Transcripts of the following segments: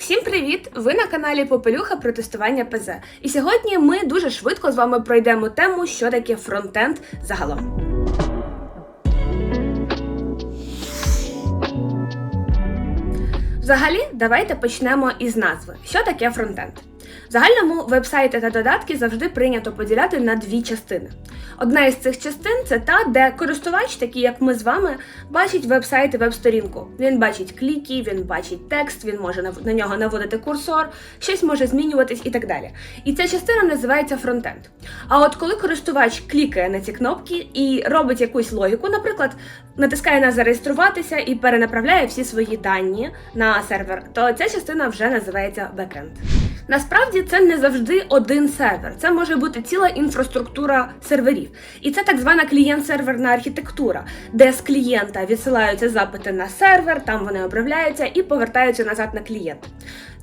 Всім привіт! Ви на каналі Попелюха про тестування ПЗ. І сьогодні ми дуже швидко з вами пройдемо тему, що таке фронтенд загалом. Взагалі, давайте почнемо із назви. Що таке фронтенд? Загальному вебсайти та додатки завжди прийнято поділяти на дві частини. Одна із цих частин це та, де користувач, такий як ми з вами, бачить веб-сайт і веб-сторінку. Він бачить кліки, він бачить текст, він може на нього наводити курсор, щось може змінюватись і так далі. І ця частина називається фронтенд. А от коли користувач клікає на ці кнопки і робить якусь логіку, наприклад, натискає на зареєструватися і перенаправляє всі свої дані на сервер, то ця частина вже називається бекенд. Насправді це не завжди один сервер, це може бути ціла інфраструктура серверів. І це так звана клієнт-серверна архітектура, де з клієнта відсилаються запити на сервер, там вони обробляються і повертаються назад на клієнт.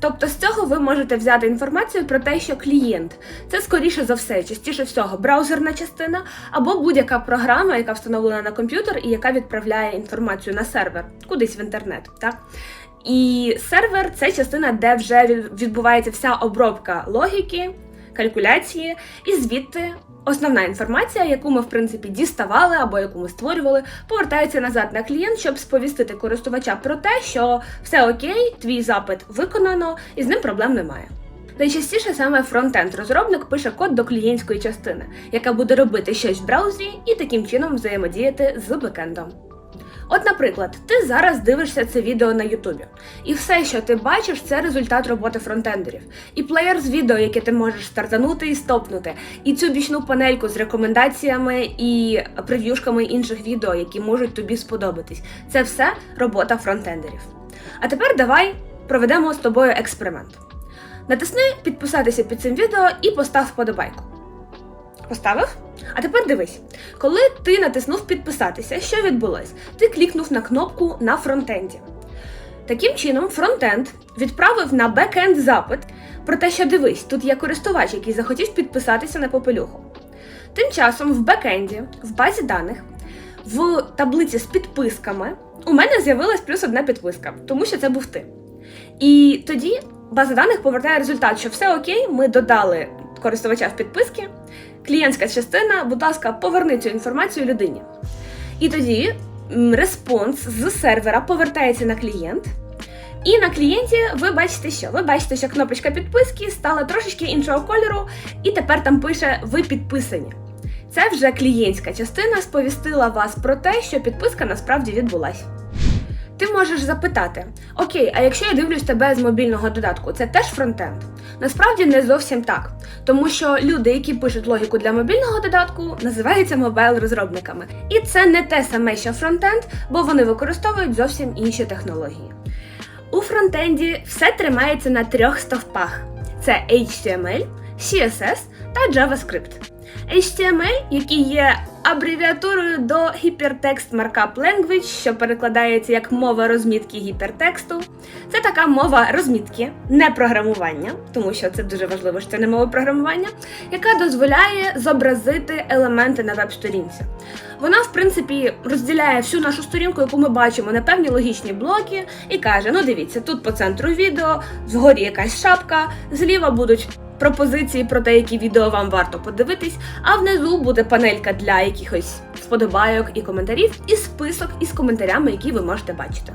Тобто з цього ви можете взяти інформацію про те, що клієнт це скоріше за все, частіше всього, браузерна частина або будь-яка програма, яка встановлена на комп'ютер і яка відправляє інформацію на сервер кудись в інтернет. Так? І сервер це частина, де вже відбувається вся обробка логіки, калькуляції, і звідти основна інформація, яку ми в принципі діставали або яку ми створювали, повертається назад на клієнт, щоб сповістити користувача про те, що все окей, твій запит виконано, і з ним проблем немає. Найчастіше саме фронтенд розробник пише код до клієнтської частини, яка буде робити щось в браузері і таким чином взаємодіяти з бекендом. От, наприклад, ти зараз дивишся це відео на Ютубі, і все, що ти бачиш, це результат роботи фронтендерів. І плеєр з відео, яке ти можеш стартанути і стопнути, і цю бічну панельку з рекомендаціями і прев'юшками інших відео, які можуть тобі сподобатись. Це все робота фронтендерів. А тепер давай проведемо з тобою експеримент. Натисни підписатися під цим відео і постав вподобайку. Поставив? А тепер дивись, коли ти натиснув підписатися, що відбулось? Ти клікнув на кнопку на фронтенді. Таким чином, фронтенд відправив на бекенд запит про те, що дивись, тут є користувач, який захотів підписатися на попелюху. Тим часом в бекенді, в базі даних, в таблиці з підписками у мене з'явилась плюс одна підписка, тому що це був ти. І тоді база даних повертає результат, що все окей, ми додали користувача в підписки, клієнтська частина, будь ласка, поверни цю інформацію людині. І тоді респонс з сервера повертається на клієнт. І на клієнті ви бачите, що ви бачите, що кнопочка підписки стала трошечки іншого кольору, і тепер там пише Ви підписані. Це вже клієнтська частина сповістила вас про те, що підписка насправді відбулась. Ти можеш запитати: Окей, а якщо я дивлюсь тебе з мобільного додатку, це теж фронтенд? Насправді не зовсім так, тому що люди, які пишуть логіку для мобільного додатку, називаються мобайл-розробниками. І це не те саме, що фронтенд, бо вони використовують зовсім інші технології. У фронтенді все тримається на трьох стовпах: це HTML, CSS та JavaScript. HTML, який є абревіатурою до Hypertext Markup Language, що перекладається як мова розмітки гіпертексту. Це така мова розмітки, не програмування, тому що це дуже важливо, що це не мова програмування, яка дозволяє зобразити елементи на веб-сторінці. Вона, в принципі, розділяє всю нашу сторінку, яку ми бачимо на певні логічні блоки, і каже: ну дивіться, тут по центру відео, згорі якась шапка, зліва будуть. Пропозиції про те, які відео вам варто подивитись, а внизу буде панелька для якихось вподобайок і коментарів, і список із коментарями, які ви можете бачити.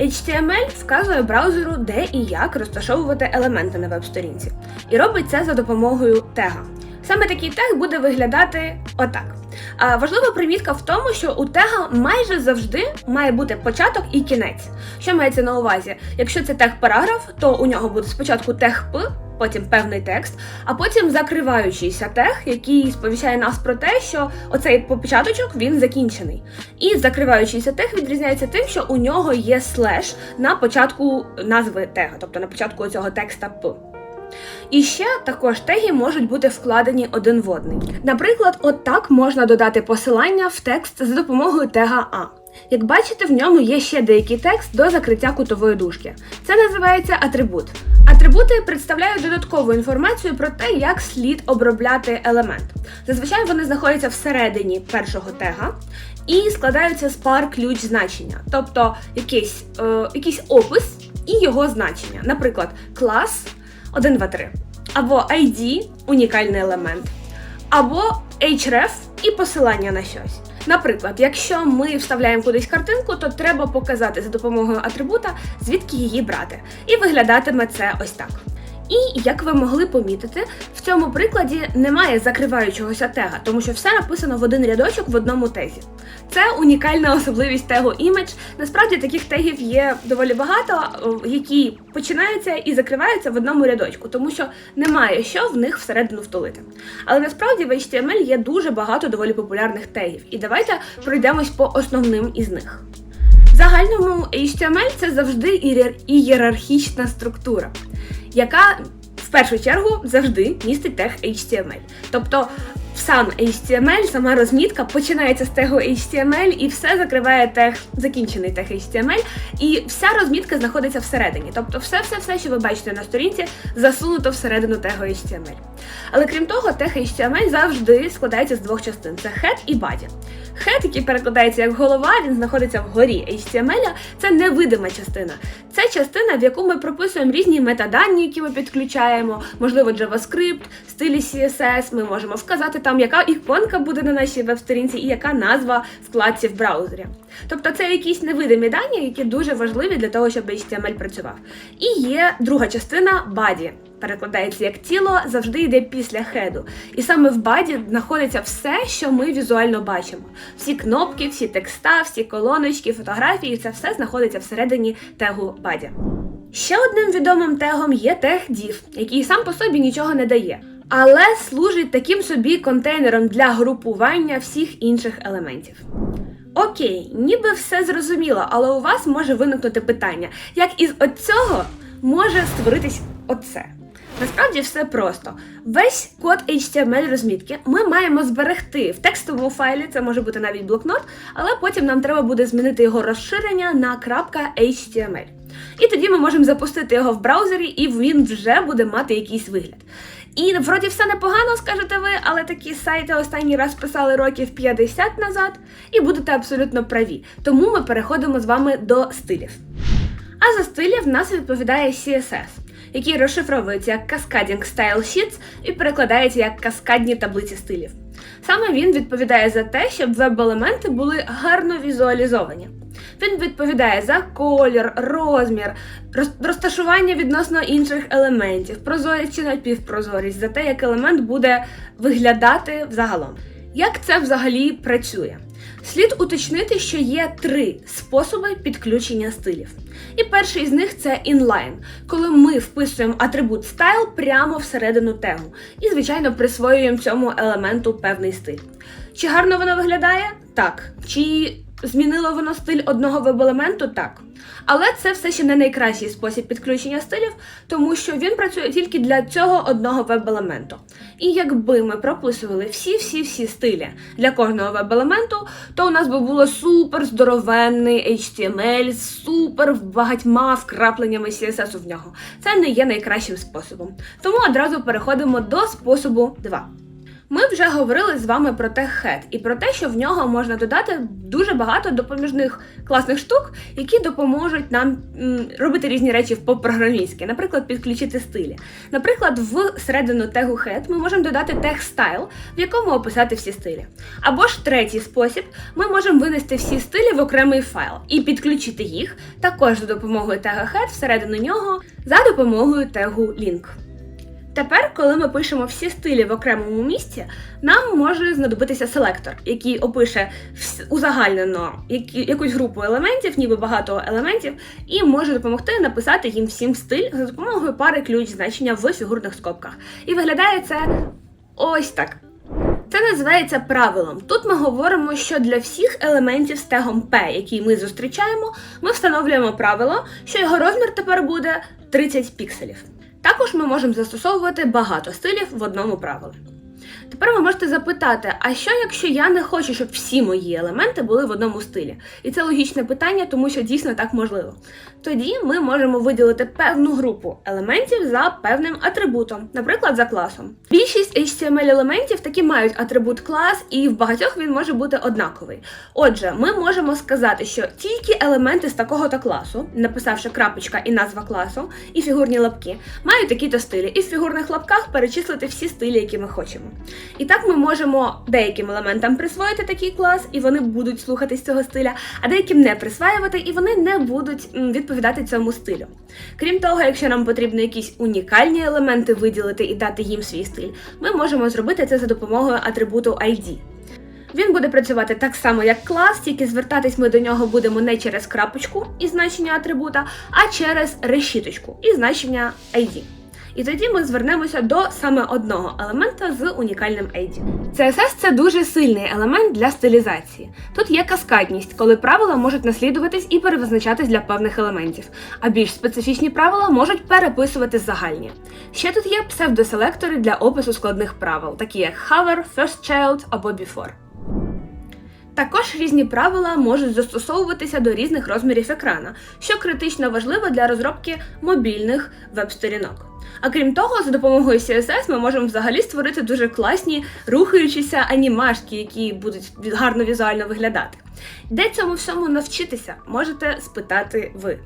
HTML вказує браузеру, де і як розташовувати елементи на веб-сторінці, і робить це за допомогою тега. Саме такий тег буде виглядати отак. А важлива примітка в тому, що у тега майже завжди має бути початок і кінець. Що мається на увазі? Якщо це тег параграф, то у нього буде спочатку тег П, потім певний текст, а потім закриваючийся тег, який сповіщає нас про те, що оцей початочок він закінчений. І закриваючийся тег відрізняється тим, що у нього є слеш на початку назви тега, тобто на початку цього текста П. І ще також теги можуть бути вкладені один в одний. Наприклад, отак можна додати посилання в текст за допомогою тега А. Як бачите, в ньому є ще деякий текст до закриття кутової дужки. Це називається атрибут. Атрибути представляють додаткову інформацію про те, як слід обробляти елемент. Зазвичай вони знаходяться всередині першого тега і складаються з пар ключ значення, тобто якийсь, е, якийсь опис і його значення. Наприклад, клас 1, 2, 3, або ID унікальний елемент, або href і посилання на щось. Наприклад, якщо ми вставляємо кудись картинку, то треба показати за допомогою атрибута, звідки її брати. І виглядатиме це ось так. І як ви могли помітити, в цьому прикладі немає закриваючогося тега, тому що все написано в один рядочок в одному тезі. Це унікальна особливість тегу Image. Насправді таких тегів є доволі багато, які починаються і закриваються в одному рядочку, тому що немає що в них всередину втулити. Але насправді в HTML є дуже багато доволі популярних тегів, і давайте пройдемось по основним із них. Загальному HTML це завжди ієр- ієрархічна структура, яка в першу чергу завжди містить тег HTML. Тобто сам HTML, сама розмітка починається з тегу HTML і все закриває тег, закінчений тег HTML, і вся розмітка знаходиться всередині. Тобто все-все-все, що ви бачите на сторінці, засунуто всередину тегу HTML. Але крім того, тег HTML завжди складається з двох частин: це head і body. Head, який перекладається як голова, він знаходиться вгорі HTML, це невидима частина. Це частина, в яку ми прописуємо різні метадані, які ми підключаємо, можливо, JavaScript, стилі CSS. Ми можемо вказати там, яка іконка буде на нашій веб-сторінці і яка назва вкладці в браузері. Тобто це якісь невидимі дані, які дуже важливі для того, щоб HTML працював. І є друга частина body. Перекладається як тіло, завжди йде після хеду. І саме в баді знаходиться все, що ми візуально бачимо. Всі кнопки, всі текста, всі колоночки, фотографії, це все знаходиться всередині тегу баді. Ще одним відомим тегом є тег div, який сам по собі нічого не дає, але служить таким собі контейнером для групування всіх інших елементів. Окей, ніби все зрозуміло, але у вас може виникнути питання, як із оцього може створитись оце. Насправді все просто. Весь код HTML розмітки ми маємо зберегти в текстовому файлі, це може бути навіть блокнот, але потім нам треба буде змінити його розширення на .html. І тоді ми можемо запустити його в браузері, і він вже буде мати якийсь вигляд. І вроді все непогано, скажете ви, але такі сайти останній раз писали років 50 назад, і будете абсолютно праві. Тому ми переходимо з вами до стилів. А за стилі в нас відповідає CSS, який розшифровується як Cascading Style Sheets і перекладається як каскадні таблиці стилів. Саме він відповідає за те, щоб веб-елементи були гарно візуалізовані. Він відповідає за колір, розмір, розташування відносно інших елементів, прозорість чи напівпрозорість, за те, як елемент буде виглядати взагалом. Як це взагалі працює? Слід уточнити, що є три способи підключення стилів. І перший з них це inline, коли ми вписуємо атрибут style прямо всередину тегу і, звичайно, присвоюємо цьому елементу певний стиль. Чи гарно воно виглядає? Так. Чи змінило воно стиль одного веб-елементу? Так. Але це все ще не найкращий спосіб підключення стилів, тому що він працює тільки для цього одного веб-елементу. І якби ми прописували всі-всі-всі стилі для кожного веб-елементу, то у нас би було супер здоровенний HTML з супер багатьма вкрапленнями CSS в нього. Це не є найкращим способом. Тому одразу переходимо до способу 2. Ми вже говорили з вами про тег і про те, що в нього можна додати дуже багато допоміжних класних штук, які допоможуть нам робити різні речі по-програмістськи, наприклад, підключити стилі. Наприклад, в середину тегу head ми можемо додати тег style, в якому описати всі стилі. Або ж третій спосіб, ми можемо винести всі стилі в окремий файл і підключити їх також за допомогою тега head всередину нього за допомогою тегу link. Тепер, коли ми пишемо всі стилі в окремому місці, нам може знадобитися селектор, який опише узагальнено якусь групу елементів, ніби багато елементів, і може допомогти написати їм всім стиль за допомогою пари ключ значення в фігурних скобках. І виглядає це ось так. Це називається правилом. Тут ми говоримо, що для всіх елементів з тегом P, який ми зустрічаємо, ми встановлюємо правило, що його розмір тепер буде 30 пікселів. Також ми можемо застосовувати багато стилів в одному правилі. Тепер ви можете запитати, а що якщо я не хочу, щоб всі мої елементи були в одному стилі? І це логічне питання, тому що дійсно так можливо. Тоді ми можемо виділити певну групу елементів за певним атрибутом, наприклад, за класом. Більшість HTML елементів таки мають атрибут клас, і в багатьох він може бути однаковий. Отже, ми можемо сказати, що тільки елементи з такого-то класу, написавши крапочка і назва класу, і фігурні лапки, мають такі-то стилі, і в фігурних лапках перечислити всі стилі, які ми хочемо. І так ми можемо деяким елементам присвоїти такий клас, і вони будуть слухатись цього стиля, а деяким не присваювати, і вони не будуть відповідати цьому стилю. Крім того, якщо нам потрібно якісь унікальні елементи виділити і дати їм свій стиль, ми можемо зробити це за допомогою атрибуту ID. Він буде працювати так само, як клас, тільки звертатись ми до нього будемо не через крапочку і значення атрибута, а через решіточку і значення ID. І тоді ми звернемося до саме одного елемента з унікальним ID. CSS – це дуже сильний елемент для стилізації. Тут є каскадність, коли правила можуть наслідуватись і перевизначатись для певних елементів, а більш специфічні правила можуть переписувати загальні. Ще тут є псевдоселектори для опису складних правил, такі як hover, first child або before. Також різні правила можуть застосовуватися до різних розмірів екрана, що критично важливо для розробки мобільних веб-сторінок. А крім того, за допомогою CSS ми можемо взагалі створити дуже класні рухаючіся анімашки, які будуть гарно візуально виглядати. Де цьому всьому навчитися, можете спитати ви.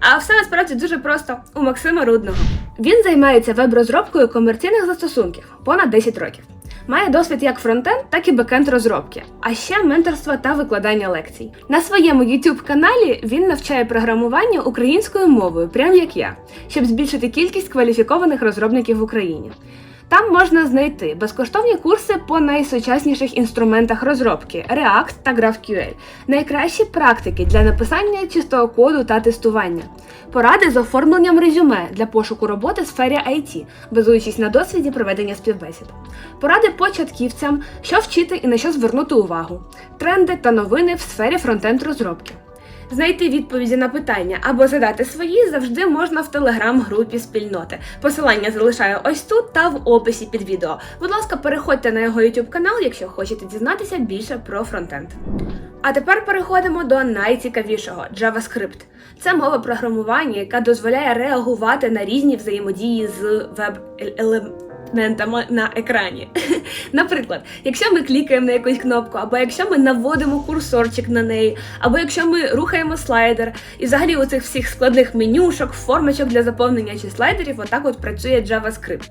А все насправді дуже просто у Максима Рудного. Він займається веб-розробкою комерційних застосунків понад 10 років. Має досвід як фронтенд, так і бекенд розробки, а ще менторство та викладання лекцій. На своєму youtube каналі він навчає програмування українською мовою, прям як я, щоб збільшити кількість кваліфікованих розробників в Україні. Там можна знайти безкоштовні курси по найсучасніших інструментах розробки React та GraphQL, найкращі практики для написання чистого коду та тестування, поради з оформленням резюме для пошуку роботи в сфері IT, базуючись на досвіді проведення співбесід, поради початківцям, що вчити і на що звернути увагу, тренди та новини в сфері фронтенд розробки. Знайти відповіді на питання або задати свої завжди можна в телеграм-групі спільноти. Посилання залишаю ось тут та в описі під відео. Будь ласка, переходьте на його YouTube канал, якщо хочете дізнатися більше про фронтенд. А тепер переходимо до найцікавішого JavaScript. Це мова програмування, яка дозволяє реагувати на різні взаємодії з веб-елементами на екрані. Наприклад, якщо ми клікаємо на якусь кнопку, або якщо ми наводимо курсорчик на неї, або якщо ми рухаємо слайдер, і взагалі у цих всіх складних менюшок, формочок для заповнення чи слайдерів, отак от працює JavaScript.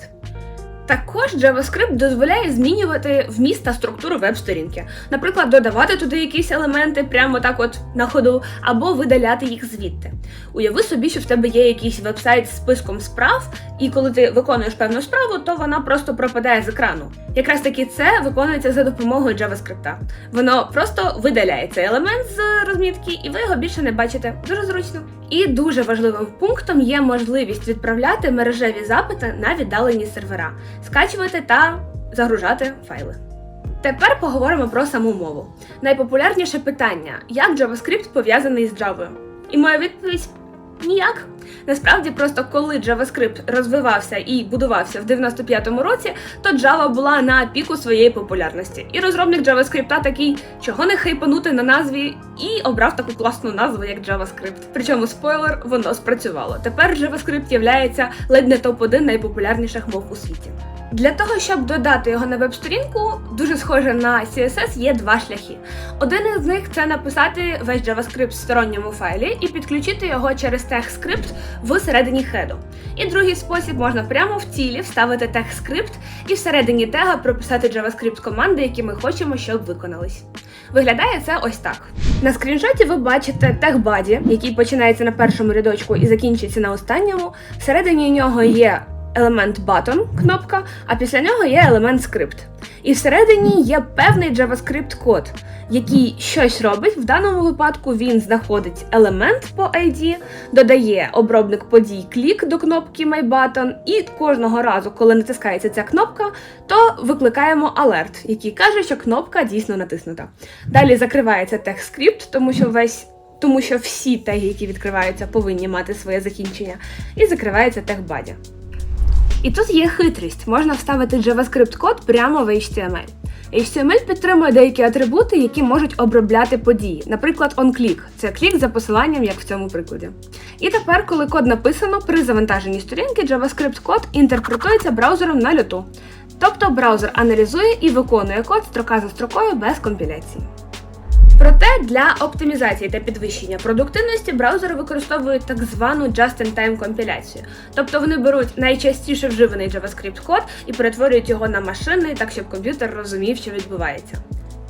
Також JavaScript дозволяє змінювати вміст та структуру веб-сторінки. Наприклад, додавати туди якісь елементи прямо так от на ходу, або видаляти їх звідти. Уяви собі, що в тебе є якийсь веб-сайт з списком справ, і коли ти виконуєш певну справу, то вона просто пропадає з екрану. Якраз таки це виконується за допомогою JavaScript. Воно просто видаляє цей елемент з розмітки, і ви його більше не бачите. Дуже зручно. І дуже важливим пунктом є можливість відправляти мережеві запити на віддалені сервера, скачувати та загружати файли. Тепер поговоримо про саму мову. Найпопулярніше питання: як JavaScript пов'язаний з Java? І моя відповідь ніяк. Насправді, просто коли JavaScript розвивався і будувався в 95-му році, то Java була на піку своєї популярності. І розробник JavaScript такий, чого не хайпанути на назві, і обрав таку класну назву, як JavaScript. Причому спойлер, воно спрацювало. Тепер JavaScript являється ледь не топ-1 найпопулярніших мов у світі. Для того, щоб додати його на веб-сторінку, дуже схоже на CSS, є два шляхи. Один із них це написати весь JavaScript в сторонньому файлі і підключити його через TextScript всередині хеду. І другий спосіб можна прямо в тілі вставити TextScript і всередині тега прописати JavaScript команди, які ми хочемо, щоб виконались. Виглядає це ось так. На скріншоті ви бачите тег-баді, який починається на першому рядочку і закінчується на останньому. Всередині нього є елемент button, кнопка, а після нього є елемент script. І всередині є певний JavaScript код, який щось робить. В даному випадку він знаходить елемент по ID, додає обробник подій клік до кнопки My Button, і кожного разу, коли натискається ця кнопка, то викликаємо алерт, який каже, що кнопка дійсно натиснута. Далі закривається TextScript, тому що весь. Тому що всі теги, які відкриваються, повинні мати своє закінчення, і закривається тег-бадя. І тут є хитрість, можна вставити JavaScript код прямо в HTML. HTML підтримує деякі атрибути, які можуть обробляти події. Наприклад, onClick – це клік за посиланням, як в цьому прикладі. І тепер, коли код написано, при завантаженні сторінки JavaScript код інтерпретується браузером на люту. Тобто браузер аналізує і виконує код строка за строкою без компіляції. Проте для оптимізації та підвищення продуктивності браузери використовують так звану just-in-time компіляцію. Тобто вони беруть найчастіше вживаний JavaScript код і перетворюють його на машинний, так щоб комп'ютер розумів, що відбувається.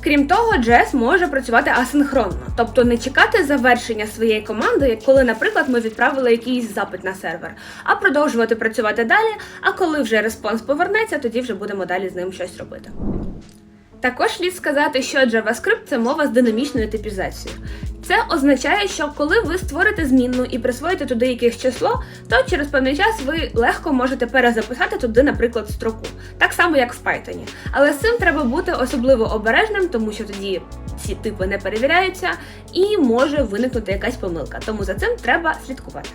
Крім того, JS може працювати асинхронно, тобто не чекати завершення своєї команди, як коли, наприклад, ми відправили якийсь запит на сервер, а продовжувати працювати далі. А коли вже респонс повернеться, тоді вже будемо далі з ним щось робити. Також слід сказати, що JavaScript це мова з динамічною типізацією. Це означає, що коли ви створите змінну і присвоїте туди якесь число, то через певний час ви легко можете перезаписати туди, наприклад, строку, так само як в Python. Але з цим треба бути особливо обережним, тому що тоді ці типи не перевіряються і може виникнути якась помилка. Тому за цим треба слідкувати.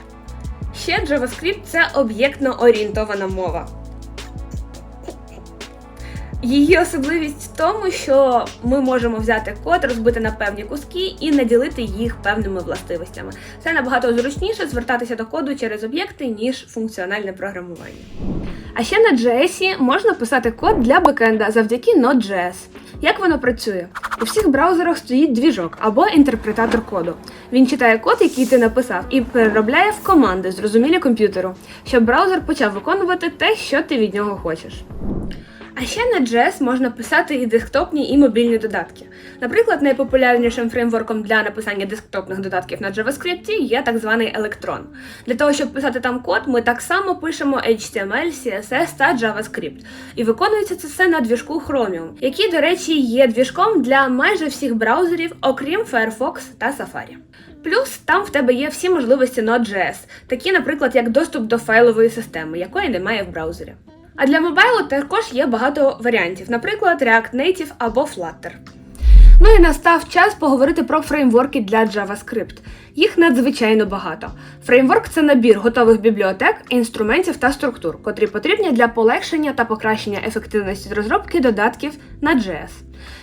Ще JavaScript це об'єктно орієнтована мова. Її особливість в тому, що ми можемо взяти код, розбити на певні куски і наділити їх певними властивостями. Це набагато зручніше звертатися до коду через об'єкти, ніж функціональне програмування. А ще на JS можна писати код для бекенда завдяки Node.js. Як воно працює? У всіх браузерах стоїть двіжок або інтерпретатор коду. Він читає код, який ти написав, і переробляє в команди, зрозумілі комп'ютеру, щоб браузер почав виконувати те, що ти від нього хочеш. А ще на JS можна писати і десктопні, і мобільні додатки. Наприклад, найпопулярнішим фреймворком для написання десктопних додатків на JavaScript є так званий Electron. Для того, щоб писати там код, ми так само пишемо HTML, CSS та JavaScript. І виконується це все на двіжку Chromium, який, до речі, є двіжком для майже всіх браузерів, окрім Firefox та Safari. Плюс там в тебе є всі можливості Node.js, такі, наприклад, як доступ до файлової системи, якої немає в браузері. А для мобайлу також є багато варіантів, наприклад, React Native або Flutter. Ну і настав час поговорити про фреймворки для JavaScript. Їх надзвичайно багато. Фреймворк це набір готових бібліотек, інструментів та структур, котрі потрібні для полегшення та покращення ефективності розробки додатків на JS.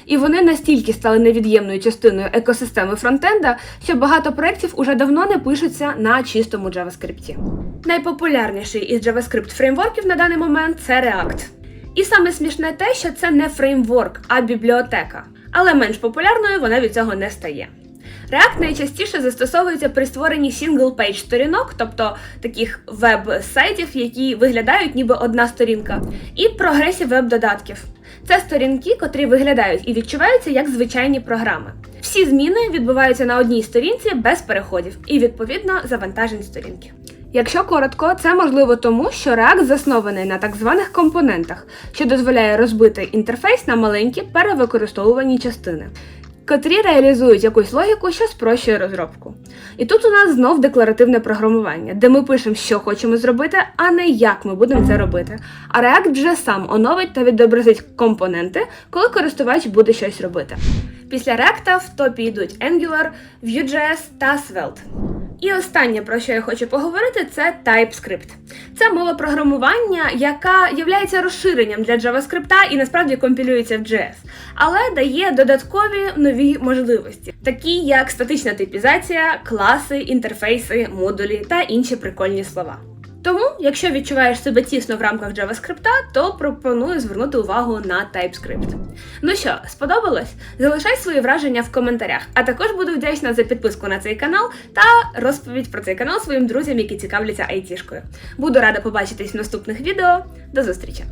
І вони настільки стали невід'ємною частиною екосистеми фронтенда, що багато проєктів уже давно не пишуться на чистому JavaScript. Найпопулярніший із JavaScript фреймворків на даний момент це React. І саме смішне те, що це не фреймворк, а бібліотека. Але менш популярною вона від цього не стає. React найчастіше застосовується при створенні single-page сторінок, тобто таких веб-сайтів, які виглядають ніби одна сторінка, і прогресі веб-додатків. Це сторінки, котрі виглядають і відчуваються як звичайні програми. Всі зміни відбуваються на одній сторінці без переходів і, відповідно, завантажень сторінки. Якщо коротко, це можливо тому, що React заснований на так званих компонентах, що дозволяє розбити інтерфейс на маленькі перевикористовувані частини, котрі реалізують якусь логіку, що спрощує розробку. І тут у нас знов декларативне програмування, де ми пишемо, що хочемо зробити, а не як ми будемо це робити. А React вже сам оновить та відобразить компоненти, коли користувач буде щось робити. Після React в топі йдуть Angular, Vue.js та Svelte. І останнє, про що я хочу поговорити, це TypeScript. Це мова програмування, яка є розширенням для JavaScript і насправді компілюється в JS, але дає додаткові нові можливості, такі як статична типізація, класи, інтерфейси, модулі та інші прикольні слова. Тому, якщо відчуваєш себе тісно в рамках JavaScript, то пропоную звернути увагу на TypeScript. Ну що, сподобалось? Залишай свої враження в коментарях, а також буду вдячна за підписку на цей канал та розповідь про цей канал своїм друзям, які цікавляться айтішкою. Буду рада побачитись в наступних відео. До зустрічі!